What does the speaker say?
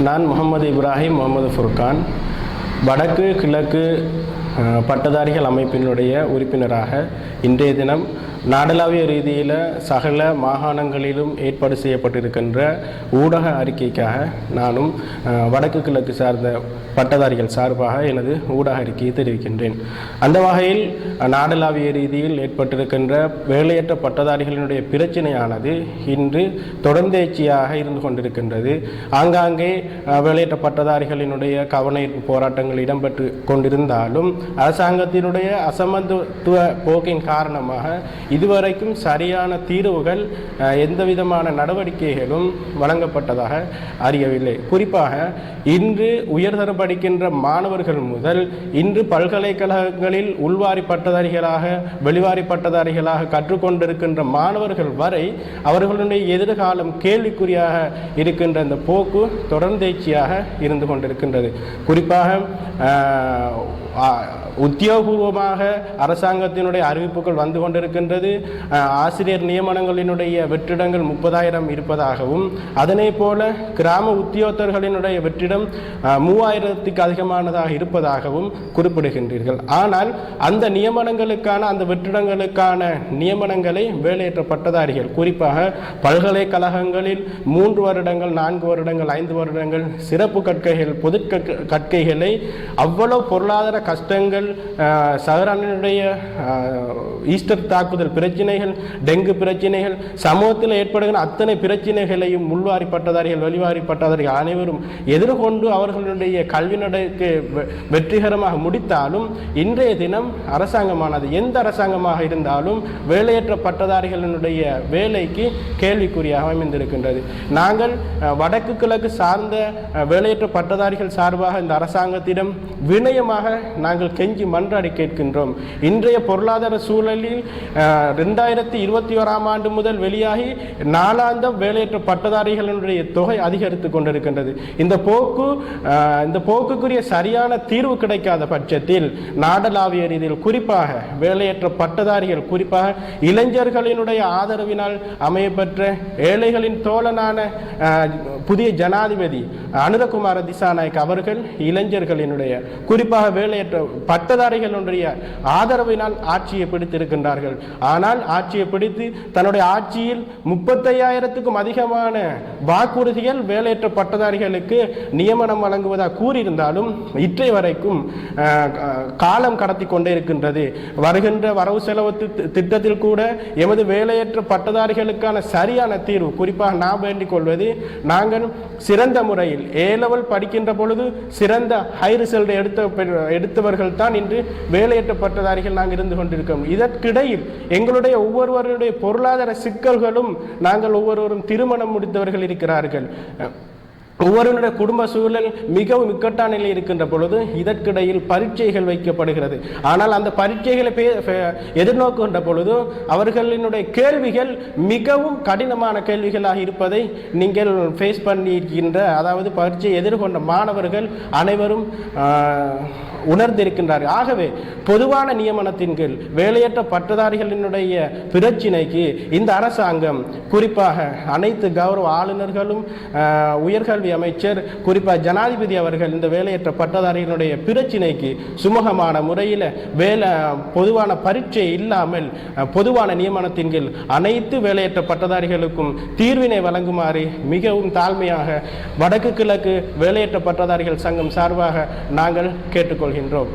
நான் முகமது இப்ராஹிம் முகமது ஃபுர்கான் வடக்கு கிழக்கு பட்டதாரிகள் அமைப்பினுடைய உறுப்பினராக இன்றைய தினம் நாடளாவிய ரீதியில் சகல மாகாணங்களிலும் ஏற்பாடு செய்யப்பட்டிருக்கின்ற ஊடக அறிக்கைக்காக நானும் வடக்கு கிழக்கு சார்ந்த பட்டதாரிகள் சார்பாக எனது ஊடக அறிக்கையை தெரிவிக்கின்றேன். அந்த வகையில் நாடளாவிய ரீதியில் ஏற்பட்டிருக்கின்ற வேலையற்ற பட்டதாரிகளினுடைய பிரச்சனையானது இன்று தொடர்ந்தேச்சியாக இருந்து கொண்டிருக்கின்றது. ஆங்காங்கே வேலையற்ற பட்டதாரிகளினுடைய கவனஈர்ப்பு போராட்டங்கள் இடம்பெற்று கொண்டிருந்தாலும் அரசாங்கத்தினுடைய அசமத்துவ போக்கின் காரணமாக இதுவரைக்கும் சரியான தீர்வுகள் எந்த விதமான நடவடிக்கைகளும் வழங்கப்பட்டதாக அறியவில்லை. குறிப்பாக இன்று உயர்தரம் படிக்கின்ற மாணவர்கள் முதல் இன்று பல்கலைக்கழகங்களில் உள்வாரி பட்டதாரிகளாக வெளிவாரி பட்டதாரிகளாக கற்றுக்கொண்டிருக்கின்ற மாணவர்கள் வரை அவர்களுடைய எதிர்காலம் கேள்விக்குறியாக இருக்கின்ற இந்த போக்கு தொடர்ந்தேச்சியாக இருந்து கொண்டிருக்கின்றது. குறிப்பாக உத்தியோகபூர்வமாக அரசாங்கத்தினுடைய அறிவிப்புகள் வந்து கொண்டிருக்கின்றது. ஆஹ், ஆசிரியர் நியமனங்களினுடைய வெற்றிடங்கள் முப்பதாயிரம் இருப்பதாகவும் அதனை போல கிராம உத்தியோகத்தர்களினுடைய வெற்றிடம் மூவாயிரத்துக்கு அதிகமானதாக இருப்பதாகவும் குறிப்பிடுகின்றீர்கள். ஆனால் அந்த நியமனங்களுக்கான அந்த வெற்றிடங்களுக்கான நியமனங்களை வேலையற்ற பட்டதாரிகள் குறிப்பாக பல்கலைக்கழகங்களில் மூன்று வருடங்கள் நான்கு வருடங்கள் ஐந்து வருடங்கள் சிறப்பு கற்கைகள் பொது கற்கைகளை அவ்வளவு பொருளாதார கஷ்டங்கள் சகரனுடைய ஈஸ்டர் தாக்குதல் பிரச்சனைகள் டெங்கு பிரச்சனைகள் சமூகத்தில் ஏற்படுகிற அத்தனை பிரச்சனைகளையும் உள்வாரி பட்டதாரிகள் வெளிவாரி பட்டதாரிகள் அனைவரும் எதிர்கொண்டு அவர்களுடைய கல்வி நடைக்கு வெ- வெற்றிகரமாக முடித்தாலும் இன்றைய தினம் அரசாங்கமானது எந்த அரசாங்கமாக இருந்தாலும் வேலையற்ற பட்டதாரிகளினுடைய வேலைக்கு கேள்விக்குறியாக அமைந்திருக்கின்றது. நாங்கள் வடக்கு கிழக்கு சார்ந்த வேலையற்ற பட்டதாரிகள் சார்பாக இந்த அரசாங்கத்திடம் வினயமாக நாங்கள் கெஞ்சி மன்றாடி கேட்கின்றோம். இன்றைய பொருளாதார சூழலில் ரெண்டாயிரத்தி இருபத்தி ஓராம் ஆண்டு முதல் வெளியாகி நாலாந்தம் வேலையற்ற பட்டதாரிகளினுடைய தொகை அதிகரித்து கொண்டிருக்கின்றது. இந்த போக்கு இந்த போக்குக்குரிய சரியான தீர்வு கிடைக்காத பட்சத்தில் நாடளாவிய ரீதியில் குறிப்பாக வேலையற்ற பட்டதாரிகள் குறிப்பாக இளைஞர்களினுடைய ஆதரவினால் அமையப்பெற்ற ஏழைகளின் தோழனான புதிய ஜனாதிபதி அனுரகுமார திசாநாயக் அவர்கள் இளைஞர்களினுடைய குறிப்பாக வேலையற்ற பட்டதாரிகளுடைய ஆதரவினால் ஆட்சியை பிடித்திருக்கின்றார்கள். ஆனால் ஆட்சியை பிடித்து தன்னுடைய ஆட்சியில் முப்பத்தையாயிரத்துக்கும் அதிகமான வாக்குறுதிகள் வேலையற்ற பட்டதாரிகளுக்கு நியமனம் வழங்குவதாக கூறியிருந்தாலும் இற்றை வரைக்கும் காலம் கடத்தி கொண்டே இருக்கின்றது வருகின்ற வரவு செலவு திட்ட- திட்டத்தில் கூட எமது வேலையற்ற பட்டதாரிகளுக்கான சரியான தீர்வு குறிப்பாக நான் வேண்டிக் கொள்வது நாங்கள் சிறந்த முறையில் ஏ லெவல் படிக்கின்ற பொழுது சிறந்த ஹை ரிசல்ட் எடுத்த எடுத்தவர்கள் தான் இன்று வேலையற்ற பட்டதாரிகள் நாங்கள் இருந்து கொண்டிருக்கோம் இதற்கிடையில் எங்களுடைய ஒவ்வொருவருடைய பொருளாதார சிக்கல்களும் நாங்கள் ஒவ்வொருவரும் திருமணம் முடித்தவர்கள் இருக்கிறார்கள். ஒவ்வொருவருடைய குடும்ப சூழல் மிகவும் இக்கட்டான நிலையில் இருக்கின்ற பொழுது இதற்கிடையில் பரீட்சைகள் வைக்கப்படுகிறது. ஆனால் அந்த பரீட்சைகளை எதிர்நோக்குகின்ற பொழுது அவர்களினுடைய கேள்விகள் மிகவும் கடினமான கேள்விகளாக இருப்பதை நீங்கள் ஃபேஸ் பண்ணியிருக்கின்ற அதாவது பரீட்சையை எதிர்கொண்ட மாணவர்கள் அனைவரும் உணர்ந்திருக்கின்றார்கள். ஆகவே பொதுவான நியமனத்தின் கீழ் வேலையற்ற பட்டதாரிகளினுடைய பிரச்சினைக்கு இந்த அரசாங்கம் குறிப்பாக அனைத்து கௌரவ ஆளுநர்களும் உயர்கள் உயர்கல்வி அமைச்சர் குறிப்பாக ஜனாதிபதி அவர்கள் இந்த வேலையற்ற பட்டதாரிகளுடைய பிரச்சினைக்கு சுமூகமான முறையில் வேலை பொதுவான பரீட்சை இல்லாமல் பொதுவான நியமனத்தின் கீழ் அனைத்து வேலையற்ற பட்டதாரிகளுக்கும் தீர்வினை வழங்குமாறு மிகவும் தாழ்மையாக வடக்கு கிழக்கு வேலையற்ற பட்டதாரிகள் சங்கம் சார்பாக நாங்கள் கேட்டுக்கொள்கின்றோம்.